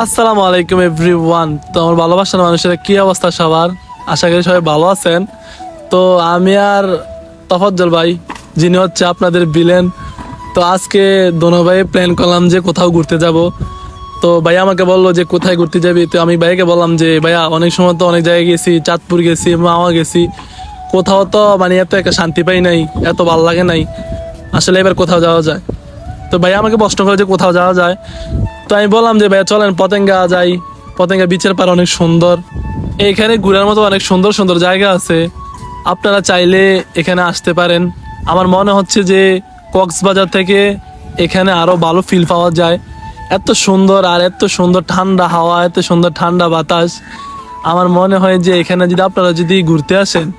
আসসালামু আলাইকুম এভরিওয়ান তো আমার ভালোবাসার মানুষের কি অবস্থা সবার? আশা করি সবাই ভালো আছেন। তো আমি আর তফাজ্জল ভাই, যিনি হচ্ছে আপনাদের বিলেন তো আজকে দোনো ভাই প্ল্যান করলাম যে কোথাও ঘুরতে যাব। তো ভাই আমাকে বলল যে কোথায় ঘুরতে যাবি? তো আমি ভাইকে বললাম যে, ভাইয়া, অনেক সময় তো অনেক জায়গায় গেছি, চাঁদপুর গেছি মামা গেছি। কোথাও তো মানে এত একটা শান্তি পাই নাই, এত ভালো লাগে নাই। আসলে এবার কোথাও যাওয়া যায়। তো ভাই আমাকে প্রশ্ন করে যে কোথাও যাওয়া যায়? তো আমি বললাম যে, ভাইয়া, চলেন, পতেঙ্গা যাই। পতেঙ্গা বিচের পার অনেক সুন্দর। এখানে ঘোরার মতো অনেক সুন্দর সুন্দর জায়গা আছে। আপনারা চাইলে এখানে আসতে পারেন। আমার মনে হচ্ছে যে, কক্সবাজার থেকে এখানে আরও ভালো ফিল পাওয়া যায়। এত সুন্দর আর এত সুন্দর ঠান্ডা হাওয়া, এত সুন্দর ঠান্ডা বাতাস। আমার মনে হয় যে, এখানে যদি আপনারা যদি ঘুরতে আসেন,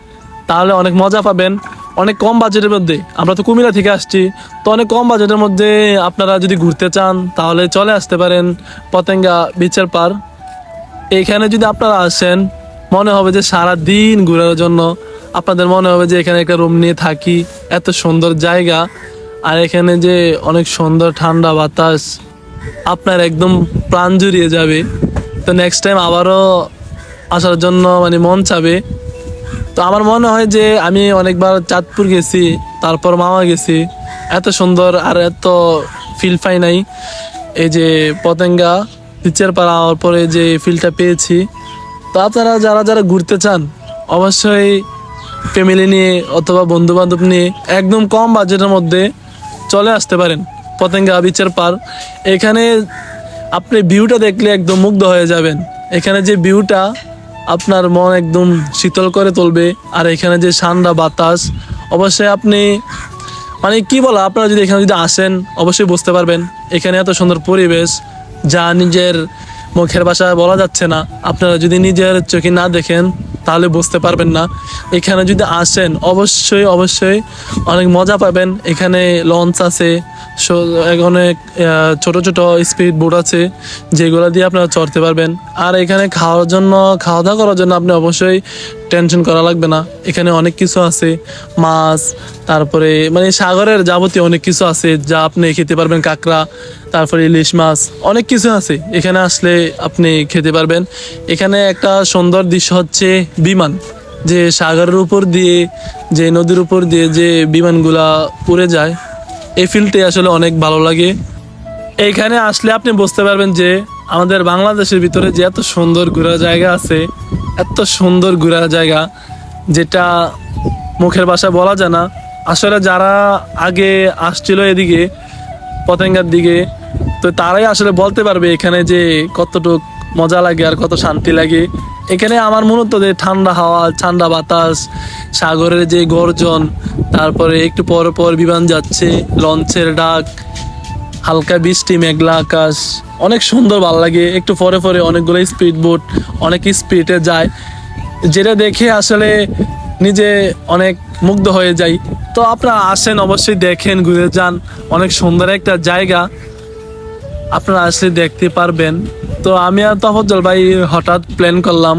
তাহলে অনেক মজা পাবেন। অনেক কম বাজেটের মধ্যে। আমরা তো কুমিল্লা থেকে আসছি। তো অনেক কম বাজেটের মধ্যে আপনারা যদি ঘুরতে চান, তাহলে চলে আসতে পারেন পতেঙ্গা বিচের পার। এইখানে যদি আপনারা আসেন, মনে হবে যে সারা দিন ঘোরার জন্য আপনাদের মনে হবে যে এখানে একটা রুম নিয়ে থাকি, এত সুন্দর জায়গা। আর এখানে যে অনেক সুন্দর ঠান্ডা বাতাস, আপনার একদম প্রাণ জুড়িয়ে যাবে। তো নেক্সট টাইম আবারও আসার জন্য মানে মন চাবে। তো আমার মনে হয় যে আমি অনেকবার চাঁদপুর গেছি, তারপর মামা গেছি। এত সুন্দর আর এত ফিল পাই নাই। এই যে পতেঙ্গা পিচের পাড়া হওয়ার পরে যে ফিলটা পেয়েছি। তো আপনারা যারা যারা ঘুরতে চান, অবশ্যই ফ্যামিলি নিয়ে অথবা বন্ধু বান্ধব নিয়ে একদম কম বাজেটের মধ্যে চলে আসতে পারেন পতেঙ্গা বিচের পার। এখানে আপনি ভিউটা দেখলে একদম মুগ্ধ হয়ে যাবেন। এখানে যে ভিউটা আপনার মন একদম শীতল করে তুলবে। আর এখানে যে ঠান্ডা বাতাস, অবশ্যই আপনি মানে কি বলা, আপনারা যদি এখানে যদি আসেন, অবশ্যই বুঝতে পারবেন, এখানে এত সুন্দর পরিবেশ যা নিজের মুখের ভাষায় বলা যাচ্ছে না। আপনারা যদি নিজের চোখে না দেখেন, তাহলে বুঝতে পারবেন না। এখানে যদি আসেন, অবশ্যই অবশ্যই অনেক মজা পাবেন। এখানে লঞ্চ আছে সো- অনেক ছোট ছোট স্পিড বোট আছে, যেগুলো দিয়ে আপনারা চড়তে পারবেন। আর এখানে খাওয়ার জন্য খাওয়া দাওয়া করার জন্য আপনি অবশ্যই টেনশন করা লাগবে না। এখানে অনেক কিছু আছে, মাছ, তারপরে মানে সাগরের যাবতীয় অনেক কিছু আছে, যা আপনি খেতে পারবেন, কাঁকড়া, তারপরে ইলিশ মাছ, অনেক কিছু আছে। এখানে আসলে আপনি খেতে পারবেন। এখানে একটা সুন্দর দৃশ্য হচ্ছে বিমান, যে সাগরের উপর দিয়ে, যে নদীর উপর দিয়ে যে বিমানগুলা উড়ে যায়। এই ফিল্ডটি আসলে অনেক ভালো লাগে। এইখানে আসলে আপনি বুঝতে পারবেন যে আমাদের বাংলাদেশের ভিতরে যে এত সুন্দর ঘোরার জায়গা আছে, এত সুন্দর ঘোরার জায়গা, যেটা মুখের ভাষা বলা যায় না। আসলে যারা আগে আসছিল এদিকে, পতেঙ্গার দিকে, তো তারাই আসলে বলতে পারবে এখানে যে কতটুক মজা লাগে আর কত শান্তি লাগে। এখানে আমার মনে মূলত যে ঠান্ডা হাওয়া, ঠান্ডা বাতাস, সাগরের যে গর্জন, তারপরে একটু পর পর বিমান যাচ্ছে, লঞ্চের ডাক, হালকা বৃষ্টি, মেঘলা আকাশ, অনেক সুন্দর ভালো লাগে। একটু পরে পরে অনেকগুলো স্পিড বোট অনেক স্পিডে যায়। যেটা দেখে আসলে নিজে অনেক মুগ্ধ হয়ে যাই। তো আপনারা আসেন, অবশ্যই দেখেন, ঘুরে যান। অনেক সুন্দর একটা জায়গা। আপনারা আসলে দেখতে পারবেন। তো আমি আর তফজ্জল ভাই হঠাৎ প্ল্যান করলাম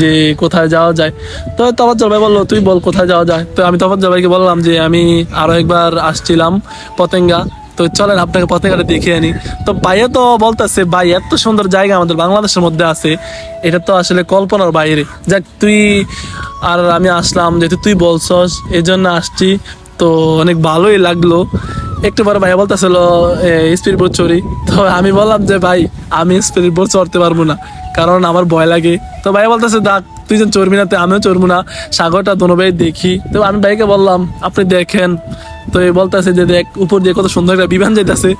যে কোথায় যাওয়া যায়। তো তফজ্জল ভাই বলল, তুই বল কোথায় যাওয়া যায়? তো আমি তফজ্জল ভাইকে বললাম যে, আমি আরও একবার আসছিলাম পতেঙ্গা। তো চলেন আপনাকে পতেঙ্গাটা দেখে আনি। তো ভাইয়া তো বলতেছে, ভাই, এত সুন্দর জায়গা আমাদের বাংলাদেশের মধ্যে আছে। এটা তো আসলে কল্পনার বাইরে। যাক, তুই আর আমি আসলাম, যেহেতু তুই বলছস এই জন্য আসছি। তো অনেক ভালোই লাগল। একটু পরে ভাইয়া বলতেছিল স্পিড বোট চড়ি। তো আমি বললাম যে, ভাই, আমি স্পিড বোট চড়তে পারব না, কারণ আমার ভয় লাগে। তো ভাইয়া বলতেছে, দেখ, তুই যেন চড়বি না, তো আমিও চড়বো না, সাগরটা দোনো ভাই দেখি। তো আমি ভাইকে বললাম, আপনি দেখেন। তো এই বলতেছে যে, দেখ, উপর দিয়ে কত সুন্দর একটা বিমান যাইতেছে।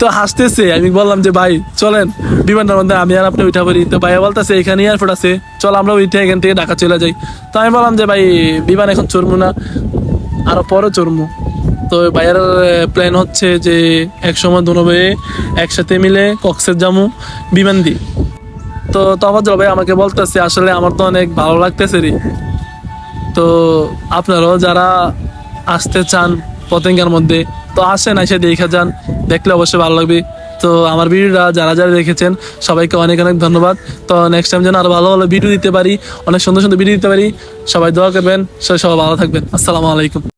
তো হাসতেছে, আমি বললাম যে, ভাই, চলেন, বিমানটার মধ্যে আমি আর আপনি উঠা পড়ি। তো ভাইয়া বলতেছে, এখানে এয়ারপোর্ট আছে, চল আমরা উঠে এখান থেকে ঢাকা চলে যাই। তো আমি বললাম যে, ভাই, বিমান এখন চড়বো না, আরও পরে চড়বো। তো ভাইয়ার প্ল্যান হচ্ছে যে এক সময় দুনো ভাই একসাথে মিলে কক্সের জামু বিমান দি তো তফাজ্জল ভাই আমাকে বলতেছে, আসলে আমার তো অনেক ভালো লাগতেছে রে। তো আপনারাও যারা আসতে চান পতেঙ্গার মধ্যে, তো আসেন, এসে দেখে যান, দেখলে অবশ্যই ভালো লাগবে। তো আমার ভিডিওটা যারা যারা দেখেছেন, সবাইকে অনেক অনেক ধন্যবাদ। তো নেক্সট টাইম যেন আরও ভালো ভালো ভিডিও দিতে পারি, অনেক সুন্দর সুন্দর ভিডিও দিতে পারি, সবাই দোয়া করবেন, সবাই সবাই ভালো থাকবেন। আসসালামু আলাইকুম।